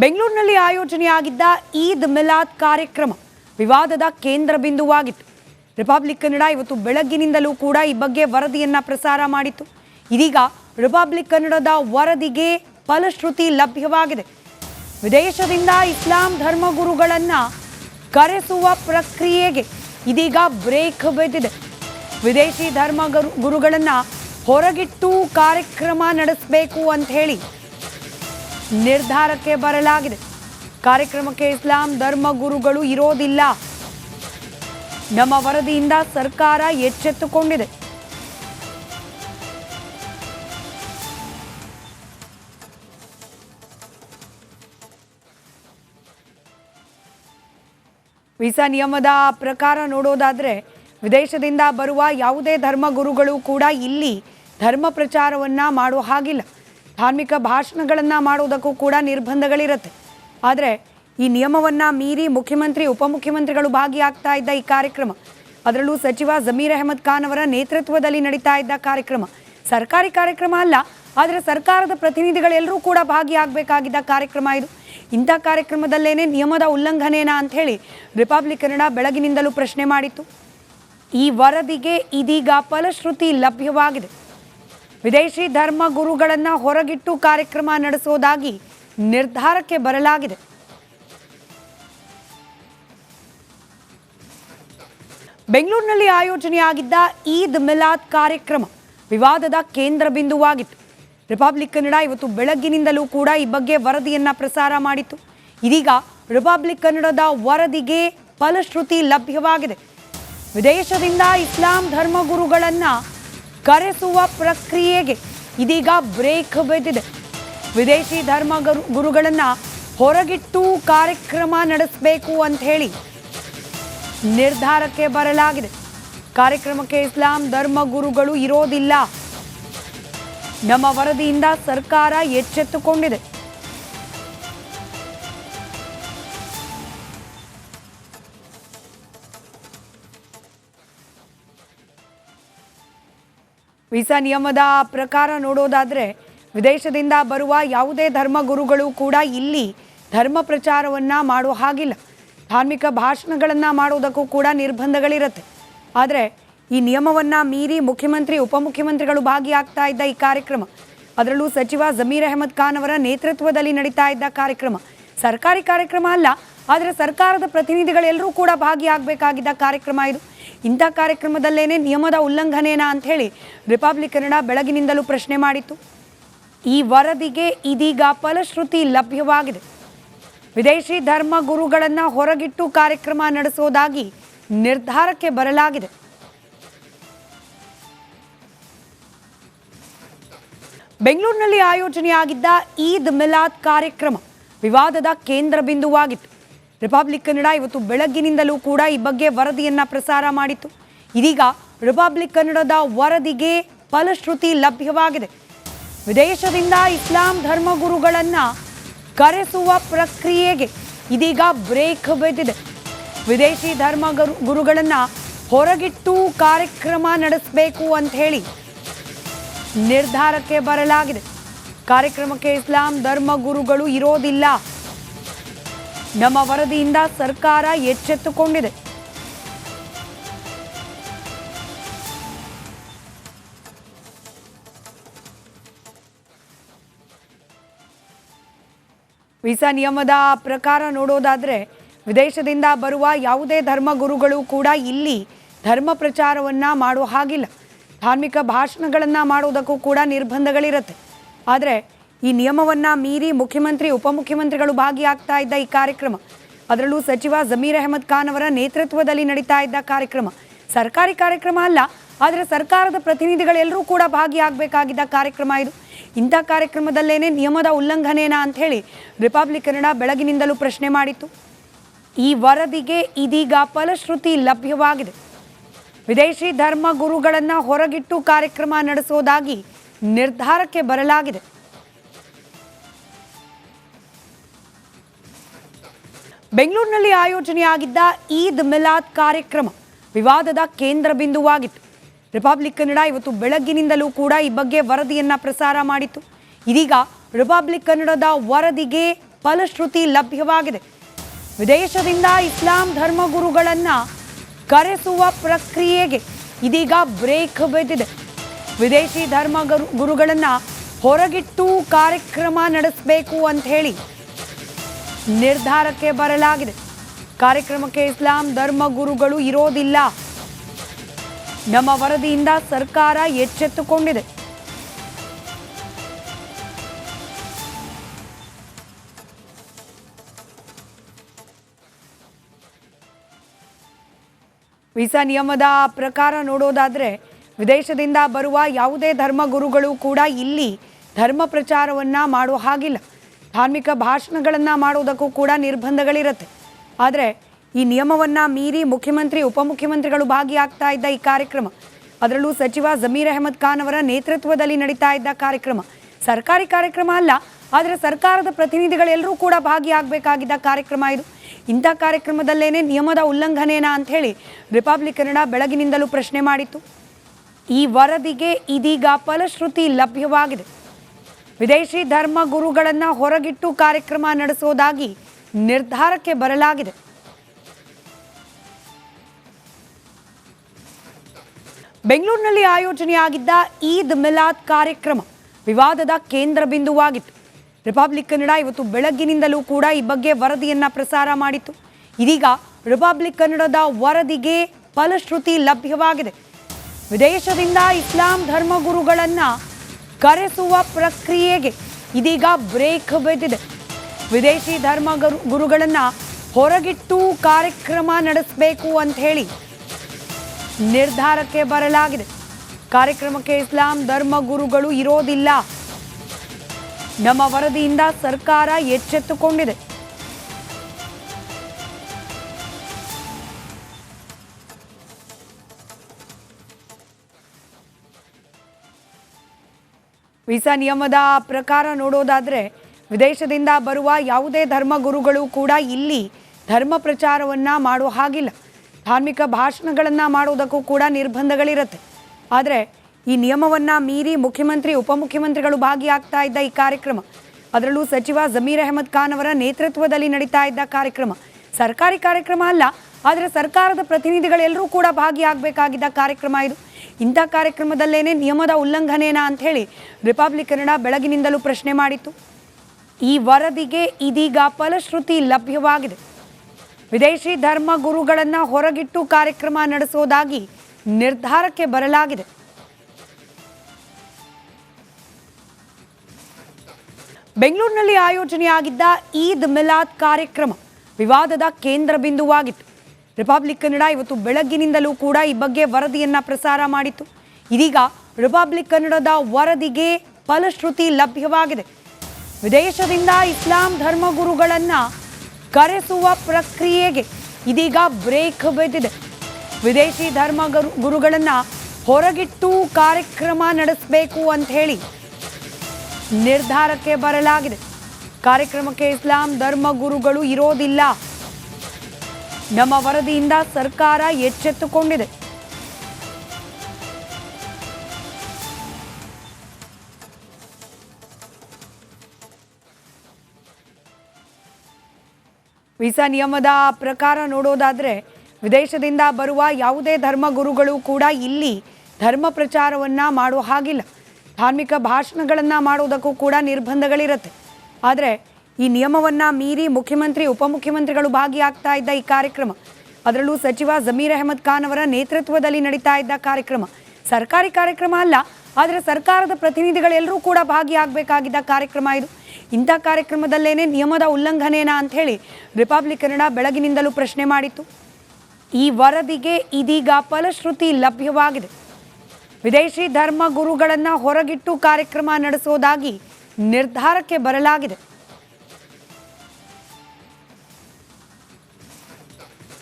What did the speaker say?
ಬೆಂಗಳೂರಿನಲ್ಲಿ ಆಯೋಜನೆಯಾಗಿದ್ದ ಈದ್ ಮಿಲಾದ್ ಕಾರ್ಯಕ್ರಮ ವಿವಾದದ ಕೇಂದ್ರ ಬಿಂದುವಾಗಿತ್ತು. ರಿಪಬ್ಲಿಕ್ ಕನ್ನಡ ಇವತ್ತು ಬೆಳಗ್ಗಿನಿಂದಲೂ ಕೂಡ ಈ ಬಗ್ಗೆ ವರದಿಯನ್ನು ಪ್ರಸಾರ ಮಾಡಿತ್ತು. ಇದೀಗ ರಿಪಬ್ಲಿಕ್ ಕನ್ನಡದ ವರದಿಗೆ ಫಲಶ್ರುತಿ ಲಭ್ಯವಾಗಿದೆ. ವಿದೇಶದಿಂದ ಇಸ್ಲಾಂ ಧರ್ಮಗುರುಗಳನ್ನು ಕರೆಸುವ ಪ್ರಕ್ರಿಯೆಗೆ ಇದೀಗ ಬ್ರೇಕ್ ಬಿದ್ದಿದೆ. ವಿದೇಶಿ ಧರ್ಮ ಗುರುಗಳನ್ನು ಗುರುಗಳನ್ನ ಹೊರಗಿಟ್ಟು ಕಾರ್ಯಕ್ರಮ ನಡೆಸಬೇಕು ಅಂತ ಹೇಳಿ ನಿರ್ಧಾರಕ್ಕೆ ಬರಲಾಗಿದೆ. ಕಾರ್ಯಕ್ರಮಕ್ಕೆ ಇಸ್ಲಾಂ ಧರ್ಮ ಗುರುಗಳು ಇರೋದಿಲ್ಲ. ನಮ್ಮ ವರದಿಯಿಂದ ಸರ್ಕಾರ ಎಚ್ಚೆತ್ತುಕೊಂಡಿದೆ. ವೀಸಾ ನಿಯಮದ ಪ್ರಕಾರ ನೋಡೋದಾದ್ರೆ, ವಿದೇಶದಿಂದ ಬರುವ ಯಾವುದೇ ಧರ್ಮ ಗುರುಗಳು ಕೂಡ ಇಲ್ಲಿ ಧರ್ಮ ಪ್ರಚಾರವನ್ನ ಮಾಡುವ ಹಾಗಿಲ್ಲ. ಧಾರ್ಮಿಕ ಭಾಷಣಗಳನ್ನು ಮಾಡುವುದಕ್ಕೂ ಕೂಡ ನಿರ್ಬಂಧಗಳಿರುತ್ತೆ. ಆದರೆ ಈ ನಿಯಮವನ್ನ ಮೀರಿ ಮುಖ್ಯಮಂತ್ರಿ, ಉಪಮುಖ್ಯಮಂತ್ರಿಗಳು ಭಾಗಿಯಾಗ್ತಾ ಇದ್ದ ಈ ಕಾರ್ಯಕ್ರಮ, ಅದರಲ್ಲೂ ಸಚಿವ ಜಮೀರ್ ಅಹಮದ್ ಖಾನ್ ಅವರ ನೇತೃತ್ವದಲ್ಲಿ ನಡೀತಾ ಇದ್ದ ಕಾರ್ಯಕ್ರಮ, ಸರ್ಕಾರಿ ಕಾರ್ಯಕ್ರಮ ಅಲ್ಲ, ಆದರೆ ಸರ್ಕಾರದ ಪ್ರತಿನಿಧಿಗಳೆಲ್ಲರೂ ಕೂಡ ಭಾಗಿಯಾಗಬೇಕಾಗಿದ್ದ ಕಾರ್ಯಕ್ರಮ ಇದು. ಇಂಥ ಕಾರ್ಯಕ್ರಮದಲ್ಲೇನೆ ನಿಯಮದ ಉಲ್ಲಂಘನೆನಾ ಅಂಥೇಳಿ ರಿಪಬ್ಲಿಕ್ ಕನ್ನಡ ಬೆಳಗಿನಿಂದಲೂ ಪ್ರಶ್ನೆ ಮಾಡಿತ್ತು. ಈ ವರದಿಗೆ ಇದೀಗ ಫಲಶ್ರುತಿ ಲಭ್ಯವಾಗಿದೆ. ವಿದೇಶಿ ಧರ್ಮ ಗುರುಗಳನ್ನು ಹೊರಗಿಟ್ಟು ಕಾರ್ಯಕ್ರಮ ನಡೆಸೋದಾಗಿ ನಿರ್ಧಾರಕ್ಕೆ ಬರಲಾಗಿದೆ. ಬೆಂಗಳೂರಿನಲ್ಲಿ ಆಯೋಜನೆಯಾಗಿದ್ದ ಈದ್ ಮಿಲಾದ್ ಕಾರ್ಯಕ್ರಮ ವಿವಾದದ ಕೇಂದ್ರ ಬಿಂದುವಾಗಿತ್ತು. ರಿಪಬ್ಲಿಕ್ ಕನ್ನಡ ಇವತ್ತು ಬೆಳಗ್ಗಿನಿಂದಲೂ ಕೂಡ ಈ ಬಗ್ಗೆ ವರದಿಯನ್ನ ಪ್ರಸಾರ ಮಾಡಿತ್ತು. ಇದೀಗ ರಿಪಬ್ಲಿಕ್ ಕನ್ನಡದ ವರದಿಗೆ ಫಲಶ್ರುತಿ ಲಭ್ಯವಾಗಿದೆ. ವಿದೇಶದಿಂದ ಇಸ್ಲಾಂ ಧರ್ಮಗುರುಗಳನ್ನ ಕರೆಸುವ ಪ್ರಕ್ರಿಯೆಗೆ ಇದೀಗ ಬ್ರೇಕ್ ಬಿದ್ದಿದೆ. ವಿದೇಶಿ ಧರ್ಮ ಗುರು- ಗುರುಗಳನ್ನು ಹೊರಗಿಟ್ಟು ಕಾರ್ಯಕ್ರಮ ನಡೆಸಬೇಕು ಅಂತ ಹೇಳಿ ನಿರ್ಧಾರಕ್ಕೆ ಬರಲಾಗಿದೆ. ಕಾರ್ಯಕ್ರಮಕ್ಕೆ ಇಸ್ಲಾಂ ಧರ್ಮ ಗುರುಗಳು ಇರೋದಿಲ್ಲ. ನಮ್ಮ ವರದಿಯಿಂದ ಸರ್ಕಾರ ಎಚ್ಚೆತ್ತುಕೊಂಡಿದೆ. ವೀಸಾ ನಿಯಮದ ಪ್ರಕಾರ ನೋಡೋದಾದರೆ ವಿದೇಶದಿಂದ ಬರುವ ಯಾವುದೇ ಧರ್ಮಗುರುಗಳು ಕೂಡ ಇಲ್ಲಿ ಧರ್ಮ ಪ್ರಚಾರವನ್ನು ಮಾಡೋ ಹಾಗಿಲ್ಲ. ಧಾರ್ಮಿಕ ಭಾಷಣಗಳನ್ನು ಮಾಡೋದಕ್ಕೂ ಕೂಡ ನಿರ್ಬಂಧಗಳಿರುತ್ತೆ. ಆದರೆ ಈ ನಿಯಮವನ್ನು ಮೀರಿ ಮುಖ್ಯಮಂತ್ರಿ, ಉಪಮುಖ್ಯಮಂತ್ರಿಗಳು ಭಾಗಿಯಾಗ್ತಾ ಇದ್ದ ಈ ಕಾರ್ಯಕ್ರಮ, ಅದರಲ್ಲೂ ಸಚಿವ ಜಮೀರ್ ಅಹಮದ್ ಖಾನ್ ಅವರ ನೇತೃತ್ವದಲ್ಲಿ ನಡೀತಾ ಇದ್ದ ಕಾರ್ಯಕ್ರಮ, ಸರ್ಕಾರಿ ಕಾರ್ಯಕ್ರಮ ಅಲ್ಲ, ಆದರೆ ಸರ್ಕಾರದ ಪ್ರತಿನಿಧಿಗಳೆಲ್ಲರೂ ಕೂಡ ಭಾಗಿಯಾಗಬೇಕಾಗಿದ್ದ ಕಾರ್ಯಕ್ರಮ ಇದು. ಇಂಥ ಕಾರ್ಯಕ್ರಮದಲ್ಲೇನೆ ನಿಯಮದ ಉಲ್ಲಂಘನೆನಾ ಅಂತ ಹೇಳಿ ರಿಪಬ್ಲಿಕ್ ಕನ್ನಡ ಬೆಳಗಿನಿಂದಲೂ ಪ್ರಶ್ನೆ ಮಾಡಿತ್ತು. ಈ ವರದಿಗೆ ಇದೀಗ ಫಲಶ್ರುತಿ ಲಭ್ಯವಾಗಿದೆ. ವಿದೇಶಿ ಧರ್ಮ ಗುರುಗಳನ್ನು ಹೊರಗಿಟ್ಟು ಕಾರ್ಯಕ್ರಮ ನಡೆಸೋದಾಗಿ ನಿರ್ಧಾರಕ್ಕೆ ಬರಲಾಗಿದೆ. ಬೆಂಗಳೂರಿನಲ್ಲಿ ಆಯೋಜನೆಯಾಗಿದ್ದ ಈದ್ ಮಿಲಾದ್ ಕಾರ್ಯಕ್ರಮ ವಿವಾದದ ಕೇಂದ್ರ ಬಿಂದುವಾಗಿತ್ತು. ರಿಪಬ್ಲಿಕ್ ಕನ್ನಡ ಇವತ್ತು ಬೆಳಗ್ಗಿನಿಂದಲೂ ಕೂಡ ಈ ಬಗ್ಗೆ ವರದಿಯನ್ನು ಪ್ರಸಾರ ಮಾಡಿತ್ತು. ಇದೀಗ ರಿಪಬ್ಲಿಕ್ ಕನ್ನಡದ ವರದಿಗೆ ಫಲಶ್ರುತಿ ಲಭ್ಯವಾಗಿದೆ. ವಿದೇಶದಿಂದ ಇಸ್ಲಾಂ ಧರ್ಮಗುರುಗಳನ್ನು ಕರೆಸುವ ಪ್ರಕ್ರಿಯೆಗೆ ಇದೀಗ ಬ್ರೇಕ್ ಬಿದ್ದಿದೆ. ವಿದೇಶಿ ಧರ್ಮ ಗುರು- ಗುರುಗಳನ್ನ ಹೊರಗಿಟ್ಟು ಕಾರ್ಯಕ್ರಮ ನಡೆಸಬೇಕು ಅಂತ ಹೇಳಿ ನಿರ್ಧಾರಕ್ಕೆ ಬರಲಾಗಿದೆ. ಕಾರ್ಯಕ್ರಮಕ್ಕೆ ಇಸ್ಲಾಂ ಧರ್ಮ ಗುರುಗಳು ಇರೋದಿಲ್ಲ. ನಮ್ಮ ವರದಿಯಿಂದ ಸರ್ಕಾರ ಎಚ್ಚೆತ್ತುಕೊಂಡಿದೆ. ವೀಸಾ ನಿಯಮದ ಪ್ರಕಾರ ನೋಡೋದಾದರೆ, ವಿದೇಶದಿಂದ ಬರುವ ಯಾವುದೇ ಧರ್ಮ ಗುರುಗಳು ಕೂಡ ಇಲ್ಲಿ ಧರ್ಮ ಪ್ರಚಾರವನ್ನ ಮಾಡೋ ಹಾಗಿಲ್ಲ. ಧಾರ್ಮಿಕ ಭಾಷಣಗಳನ್ನು ಮಾಡೋದಕ್ಕೂ ಕೂಡ ನಿರ್ಬಂಧಗಳಿರುತ್ತೆ. ಆದರೆ ಈ ನಿಯಮವನ್ನ ಮೀರಿ ಮುಖ್ಯಮಂತ್ರಿ, ಉಪಮುಖ್ಯಮಂತ್ರಿಗಳು ಭಾಗಿಯಾಗ್ತಾ ಇದ್ದ ಈ ಕಾರ್ಯಕ್ರಮ. ಅದರಲ್ಲೂ ಸಚಿವ ಜಮೀರ್ ಅಹಮದ್ ಖಾನ್ ಅವರ ನೇತೃತ್ವದಲ್ಲಿ ನಡೀತಾ ಇದ್ದ ಕಾರ್ಯಕ್ರಮ. ಸರ್ಕಾರಿ ಕಾರ್ಯಕ್ರಮ ಅಲ್ಲ, ಆದರೆ ಸರ್ಕಾರದ ಪ್ರತಿನಿಧಿಗಳೆಲ್ಲರೂ ಕೂಡ ಭಾಗಿಯಾಗಬೇಕಾಗಿದ್ದ ಕಾರ್ಯಕ್ರಮ ಇದು. ಇಂಥ ಕಾರ್ಯಕ್ರಮದಲ್ಲೇನೆ ನಿಯಮದ ಉಲ್ಲಂಘನೆನಾ ಅಂತ ಹೇಳಿ ರಿಪಬ್ಲಿಕ್ ಕನ್ನಡ ಬೆಳಗಿನಿಂದಲೂ ಪ್ರಶ್ನೆ ಮಾಡಿತ್ತು. ಈ ವರದಿಗೆ ಇದೀಗ ಫಲಶ್ರುತಿ ಲಭ್ಯವಾಗಿದೆ. ವಿದೇಶಿ ಧರ್ಮ ಗುರುಗಳನ್ನ ಹೊರಗಿಟ್ಟು ಕಾರ್ಯಕ್ರಮ ನಡೆಸೋದಾಗಿ ನಿರ್ಧಾರಕ್ಕೆ ಬರಲಾಗಿದೆ. ಬೆಂಗಳೂರಿನಲ್ಲಿ ಆಯೋಜನೆಯಾಗಿದ್ದ ಈದ್ ಮಿಲಾದ್ ಕಾರ್ಯಕ್ರಮ ವಿವಾದದ ಕೇಂದ್ರ ಬಿಂದುವಾಗಿತ್ತು. ರಿಪಬ್ಲಿಕ್ ಕನ್ನಡ ಇವತ್ತು ಬೆಳಗ್ಗಿನಿಂದಲೂ ಕೂಡ ಈ ಬಗ್ಗೆ ವರದಿಯನ್ನು ಪ್ರಸಾರ ಮಾಡಿತ್ತು. ಇದೀಗ ರಿಪಬ್ಲಿಕ್ ಕನ್ನಡದ ವರದಿಗೆ ಫಲಶ್ರುತಿ ಲಭ್ಯವಾಗಿದೆ. ವಿದೇಶದಿಂದ ಇಸ್ಲಾಂ ಧರ್ಮಗುರುಗಳನ್ನು ಕರೆಸುವ ಪ್ರಕ್ರಿಯೆಗೆ ಇದೀಗ ಬ್ರೇಕ್ ಬಿದ್ದಿದೆ. ವಿದೇಶಿ ಧರ್ಮ ಗುರು ಗುರುಗಳನ್ನು ಹೊರಗಿಟ್ಟು ಕಾರ್ಯಕ್ರಮ ನಡೆಸಬೇಕು ಅಂತ ಹೇಳಿ ನಿರ್ಧಾರಕ್ಕೆ ಬರಲಾಗಿದೆ. ಕಾರ್ಯಕ್ರಮಕ್ಕೆ ಇಸ್ಲಾಂ ಧರ್ಮ ಗುರುಗಳು ಇರೋದಿಲ್ಲ. ನಮ್ಮ ವರದಿಯಿಂದ ಸರ್ಕಾರ ಎಚ್ಚೆತ್ತುಕೊಂಡಿದೆ. ವೀಸಾ ನಿಯಮದ ಪ್ರಕಾರ ನೋಡೋದಾದರೆ, ವಿದೇಶದಿಂದ ಬರುವ ಯಾವುದೇ ಧರ್ಮ ಗುರುಗಳು ಕೂಡ ಇಲ್ಲಿ ಧರ್ಮ ಪ್ರಚಾರವನ್ನ ಮಾಡೋ ಹಾಗಿಲ್ಲ. ಧಾರ್ಮಿಕ ಭಾಷಣಗಳನ್ನು ಮಾಡೋದಕ್ಕೂ ಕೂಡ ನಿರ್ಬಂಧಗಳಿರುತ್ತೆ. ಆದರೆ ಈ ನಿಯಮವನ್ನ ಮೀರಿ ಮುಖ್ಯಮಂತ್ರಿ, ಉಪಮುಖ್ಯಮಂತ್ರಿಗಳು ಭಾಗಿಯಾಗ್ತಾ ಇದ್ದ ಈ ಕಾರ್ಯಕ್ರಮ, ಅದರಲ್ಲೂ ಸಚಿವ ಜಮೀರ್ ಅಹಮದ್ ಖಾನ್ ಅವರ ನೇತೃತ್ವದಲ್ಲಿ ನಡೀತಾ ಇದ್ದ ಕಾರ್ಯಕ್ರಮ, ಸರ್ಕಾರಿ ಕಾರ್ಯಕ್ರಮ ಅಲ್ಲ, ಆದರೆ ಸರ್ಕಾರದ ಪ್ರತಿನಿಧಿಗಳೆಲ್ಲರೂ ಕೂಡ ಭಾಗಿಯಾಗಬೇಕಾಗಿದ್ದ ಕಾರ್ಯಕ್ರಮ ಇದು. ಇಂಥ ಕಾರ್ಯಕ್ರಮದಲ್ಲೇನೆ ನಿಯಮದ ಉಲ್ಲಂಘನೆನಾ ಹೇಳಿ ರಿಪಬ್ಲಿಕ್ ಕನ್ನಡ ಬೆಳಗಿನಿಂದಲೂ ಪ್ರಶ್ನೆ ಮಾಡಿತ್ತು. ಈ ವರದಿಗೆ ಇದೀಗ ಫಲಶ್ರುತಿ ಲಭ್ಯವಾಗಿದೆ. ವಿದೇಶಿ ಧರ್ಮ ಗುರುಗಳನ್ನು ಹೊರಗಿಟ್ಟು ಕಾರ್ಯಕ್ರಮ ನಡೆಸೋದಾಗಿ ನಿರ್ಧಾರಕ್ಕೆ ಬರಲಾಗಿದೆ. ಬೆಂಗಳೂರಿನಲ್ಲಿ ಆಯೋಜನೆಯಾಗಿದ್ದ ಈದ್ ಮಿಲಾದ್ ಕಾರ್ಯಕ್ರಮ ವಿವಾದದ ಕೇಂದ್ರ ಬಿಂದುವಾಗಿತ್ತು. ರಿಪಬ್ಲಿಕ್ ಕನ್ನಡ ಇವತ್ತು ಬೆಳಗ್ಗಿನಿಂದಲೂ ಕೂಡ ಈ ಬಗ್ಗೆ ವರದಿಯನ್ನು ಪ್ರಸಾರ ಮಾಡಿತ್ತು. ಇದೀಗ ರಿಪಬ್ಲಿಕ್ ಕನ್ನಡದ ವರದಿಗೆ ಫಲಶ್ರುತಿ ಲಭ್ಯವಾಗಿದೆ. ವಿದೇಶದಿಂದ ಇಸ್ಲಾಂ ಧರ್ಮಗುರುಗಳನ್ನು ಕರೆಸುವ ಪ್ರಕ್ರಿಯೆಗೆ ಇದೀಗ ಬ್ರೇಕ್ ಬಿದ್ದಿದೆ. ವಿದೇಶಿ ಧರ್ಮ ಗುರು, ಗುರುಗಳನ್ನು ಹೊರಗಿಟ್ಟು ಕಾರ್ಯಕ್ರಮ ನಡೆಸಬೇಕು ಅಂತ ಹೇಳಿ ನಿರ್ಧಾರಕ್ಕೆ ಬರಲಾಗಿದೆ. ಕಾರ್ಯಕ್ರಮಕ್ಕೆ ಇಸ್ಲಾಂ ಧರ್ಮ ಗುರುಗಳು ಇರೋದಿಲ್ಲ. ನಮ್ಮ ವರದಿಯಿಂದ ಸರ್ಕಾರ ಎಚ್ಚೆತ್ತುಕೊಂಡಿದೆ. ವೀಸಾ ನಿಯಮದ ಪ್ರಕಾರ ನೋಡೋದಾದರೆ ವಿದೇಶದಿಂದ ಬರುವ ಯಾವುದೇ ಧರ್ಮ ಗುರುಗಳು ಕೂಡ ಇಲ್ಲಿ ಧರ್ಮ ಪ್ರಚಾರವನ್ನು ಮಾಡೋ ಹಾಗಿಲ್ಲ. ಧಾರ್ಮಿಕ ಭಾಷಣಗಳನ್ನು ಮಾಡೋದಕ್ಕೂ ಕೂಡ ನಿರ್ಬಂಧಗಳಿರುತ್ತೆ. ಆದರೆ ಈ ನಿಯಮವನ್ನು ಮೀರಿ ಮುಖ್ಯಮಂತ್ರಿ, ಉಪಮುಖ್ಯಮಂತ್ರಿಗಳು ಭಾಗಿಯಾಗ್ತಾ ಇದ್ದ ಈ ಕಾರ್ಯಕ್ರಮ, ಅದರಲ್ಲೂ ಸಚಿವ ಜಮೀರ್ ಅಹಮದ್ ಖಾನ್ ಅವರ ನೇತೃತ್ವದಲ್ಲಿ ನಡೀತಾ ಇದ್ದ ಕಾರ್ಯಕ್ರಮ, ಸರ್ಕಾರಿ ಕಾರ್ಯಕ್ರಮ ಅಲ್ಲ, ಆದರೆ ಸರ್ಕಾರದ ಪ್ರತಿನಿಧಿಗಳೆಲ್ಲರೂ ಕೂಡ ಭಾಗಿಯಾಗಬೇಕಾಗಿದ್ದ ಕಾರ್ಯಕ್ರಮ ಇದು. ಇಂಥ ಕಾರ್ಯಕ್ರಮದಲ್ಲೇನೆ ನಿಯಮದ ಉಲ್ಲಂಘನೆನಾ ಅಂತ ಹೇಳಿ ರಿಪಬ್ಲಿಕ್ ಕನ್ನಡ ಬೆಳಗಿನಿಂದಲೂ ಪ್ರಶ್ನೆ ಮಾಡಿತ್ತು. ಈ ವರದಿಗೆ ಇದೀಗ ಫಲಶ್ರುತಿ ಲಭ್ಯವಾಗಿದೆ. ವಿದೇಶಿ ಧರ್ಮ ಗುರುಗಳನ್ನು ಹೊರಗಿಟ್ಟು ಕಾರ್ಯಕ್ರಮ ನಡೆಸೋದಾಗಿ ನಿರ್ಧಾರಕ್ಕೆ ಬರಲಾಗಿದೆ. ಬೆಂಗಳೂರಿನಲ್ಲಿ ಆಯೋಜನೆಯಾಗಿದ್ದ ಈದ್ ಮಿಲಾದ್ ಕಾರ್ಯಕ್ರಮ ವಿವಾದದ ಕೇಂದ್ರ ಬಿಂದುವಾಗಿತ್ತು. ರಿಪಬ್ಲಿಕ್ ಕನ್ನಡ ಇವತ್ತು ಬೆಳಗ್ಗಿನಿಂದಲೂ ಕೂಡ ಈ ಬಗ್ಗೆ ವರದಿಯನ್ನು ಪ್ರಸಾರ ಮಾಡಿತ್ತು. ಇದೀಗ ರಿಪಬ್ಲಿಕ್ ಕನ್ನಡದ ವರದಿಗೆ ಫಲಶ್ರುತಿ ಲಭ್ಯವಾಗಿದೆ. ವಿದೇಶದಿಂದ ಇಸ್ಲಾಂ ಧರ್ಮಗುರುಗಳನ್ನು ಕರೆಸುವ ಪ್ರಕ್ರಿಯೆಗೆ ಇದೀಗ ಬ್ರೇಕ್ ಬಿದ್ದಿದೆ. ವಿದೇಶಿ ಧರ್ಮ ಗುರು, ಗುರುಗಳನ್ನು ಹೊರಗಿಟ್ಟು ಕಾರ್ಯಕ್ರಮ ನಡೆಸಬೇಕು ಅಂತ ಹೇಳಿ ನಿರ್ಧಾರಕ್ಕೆ ಬರಲಾಗಿದೆ. ಕಾರ್ಯಕ್ರಮಕ್ಕೆ ಇಸ್ಲಾಂ ಧರ್ಮ ಗುರುಗಳು ಇರೋದಿಲ್ಲ. ನಮ್ಮ ವರದಿಯಿಂದ ಸರ್ಕಾರ ಎಚ್ಚೆತ್ತುಕೊಂಡಿದೆ. ವೀಸಾ ನಿಯಮದ ಪ್ರಕಾರ ನೋಡೋದಾದರೆ ವಿದೇಶದಿಂದ ಬರುವ ಯಾವುದೇ ಧರ್ಮ ಗುರುಗಳು ಕೂಡ ಇಲ್ಲಿ ಧರ್ಮ ಪ್ರಚಾರವನ್ನ ಮಾಡೋ ಹಾಗಿಲ್ಲ. ಧಾರ್ಮಿಕ ಭಾಷಣಗಳನ್ನು ಮಾಡೋದಕ್ಕೂ ಕೂಡ ನಿರ್ಬಂಧಗಳಿರುತ್ತೆ. ಆದರೆ ಈ ನಿಯಮವನ್ನ ಮೀರಿ ಮುಖ್ಯಮಂತ್ರಿ, ಉಪಮುಖ್ಯಮಂತ್ರಿಗಳು ಭಾಗಿಯಾಗ್ತಾ ಇದ್ದ ಈ ಕಾರ್ಯಕ್ರಮ. ಅದರಲ್ಲೂ ಸಚಿವ ಜಮೀರ್ ಅಹಮದ್ ಖಾನ್ ಅವರ ನೇತೃತ್ವದಲ್ಲಿ ನಡೀತಾ ಇದ್ದ ಕಾರ್ಯಕ್ರಮ. ಸರ್ಕಾರಿ ಕಾರ್ಯಕ್ರಮ ಅಲ್ಲ, ಆದರೆ ಸರ್ಕಾರದ ಪ್ರತಿನಿಧಿಗಳೆಲ್ಲರೂ ಕೂಡ ಭಾಗಿಯಾಗಬೇಕಾಗಿದ್ದ ಕಾರ್ಯಕ್ರಮ ಇದು. ಇಂಥ ಕಾರ್ಯಕ್ರಮದಲ್ಲೇನೆ ನಿಯಮದ ಉಲ್ಲಂಘನೆನಾ ಅಂತ ಹೇಳಿ ರಿಪಬ್ಲಿಕ್ ಕನ್ನಡ ಬೆಳಗಿನಿಂದಲೂ ಪ್ರಶ್ನೆ ಮಾಡಿತ್ತು. ಈ ವರದಿಗೆ ಇದೀಗ ಫಲಶ್ರುತಿ ಲಭ್ಯವಾಗಿದೆ. ವಿದೇಶಿ ಧರ್ಮ ಗುರುಗಳನ್ನು ಹೊರಗಿಟ್ಟು ಕಾರ್ಯಕ್ರಮ ನಡೆಸೋದಾಗಿ ನಿರ್ಧಾರಕ್ಕೆ ಬರಲಾಗಿದೆ.